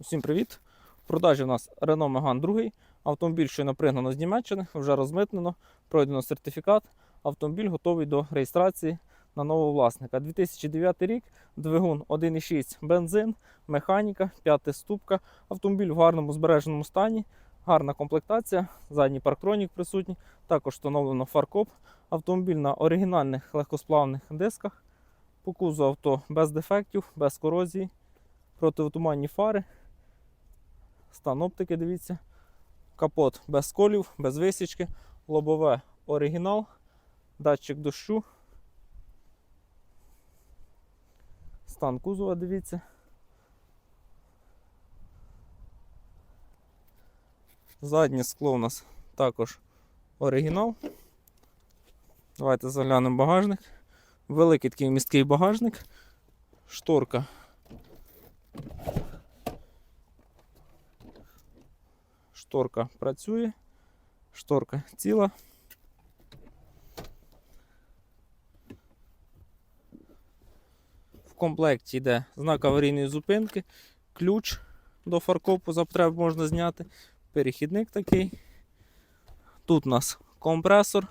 Усім привіт! В продажі у нас Renault Megane 2. Автомобіль щойно пригнано з Німеччини, вже розмитнено, пройдено сертифікат. Автомобіль готовий до реєстрації на нового власника. 2009 рік, двигун 1,6 бензин, механіка, п'ята ступка. Автомобіль в гарному збереженому стані, гарна комплектація, задній парктронік присутній. Також встановлено фаркоп. Автомобіль на оригінальних легкосплавних дисках. По кузу авто без дефектів, без корозії, противотуманні фари. Стан оптики, дивіться. Капот без сколів, без висічки, лобове оригінал, датчик дощу. Стан кузова, дивіться. Заднє скло у нас також оригінал. Давайте заглянемо багажник. Великий такий місткий багажник. Шторка. Шторка працює. Шторка ціла. В комплекті йде знак аварійної зупинки, ключ до фаркопу за потреб можна зняти, перехідник такий. Тут у нас компресор.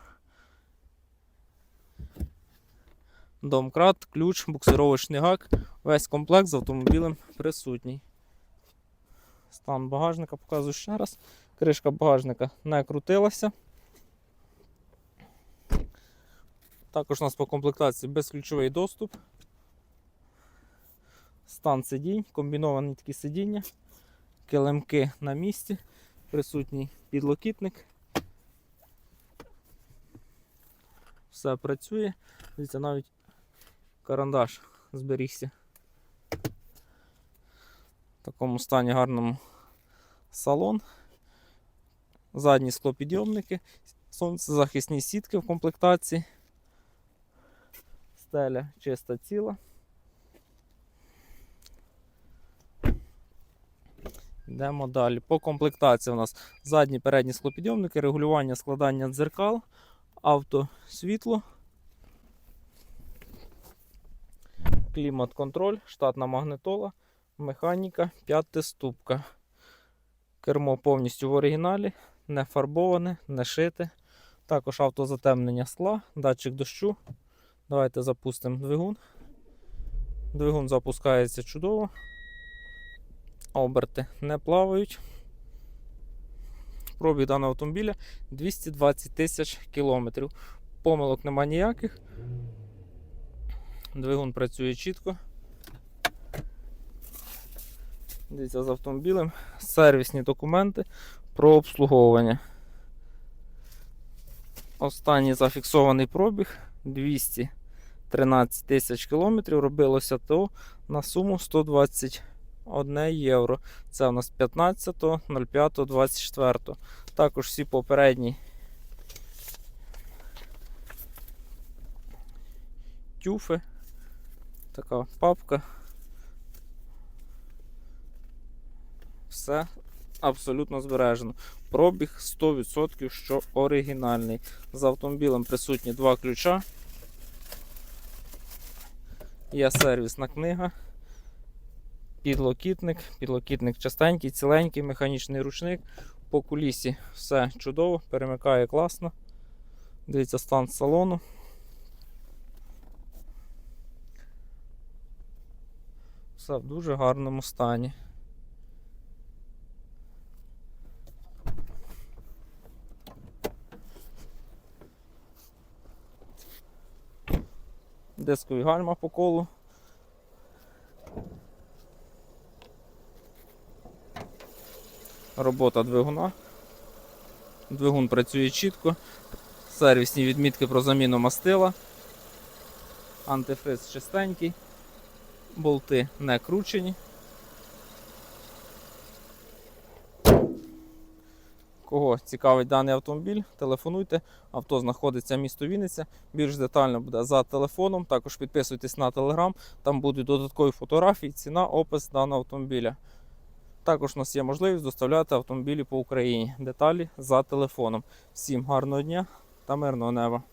Домкрат, ключ, буксировочний гак. Весь комплект з автомобілем присутній. Стан багажника показую ще раз. Кришка багажника не крутилася. Також у нас по комплектації безключовий доступ. Стан сидінь, комбіновані такі сидіння, килимки на місці, присутній підлокітник. Все працює. Дивіться, навіть карандаш зберігся. Такому стані гарному салон. Задні склопідйомники, сонцезахисні сітки в комплектації. Стеля чиста ціла. Йдемо далі. По комплектації у нас задні передні склопідйомники, регулювання складання дзеркал, автосвітло, клімат-контроль, штатна магнитола, механіка, п'ятиступка. Кермо повністю в оригіналі, не фарбоване, не шите. Також автозатемнення скла, датчик дощу. Давайте запустимо двигун. Двигун запускається чудово. Оберти не плавають. Пробіг даного автомобіля 220 тисяч кілометрів. Помилок нема ніяких. Двигун працює чітко. Дивіться з автомобілем. Сервісні документи про обслуговування. Останній зафіксований пробіг 213 тисяч кілометрів. Робилося то на суму 121 євро. Це у нас 15.05.24. Також всі попередні тюфи. Така папка. Все абсолютно збережено. Пробіг 100%, що оригінальний. З автомобілем присутні два ключа. Є сервісна книга. Підлокітник. Підлокітник частенький, ціленький, механічний ручник. По кулісі все чудово, перемикає класно. Дивіться стан салону. Все в дуже гарному стані. Дискові гальма по колу. Робота двигуна. Двигун працює чітко. Сервісні відмітки про заміну мастила. Антифриз чистенький. Болти не кручені. Кого цікавить даний автомобіль, телефонуйте. Авто знаходиться місто Вінниця. Більш детально буде за телефоном. Також підписуйтесь на телеграм, там будуть додаткові фотографії, ціна, опис даного автомобіля. Також у нас є можливість доставляти автомобілі по Україні. Деталі за телефоном. Всім гарного дня та мирного неба!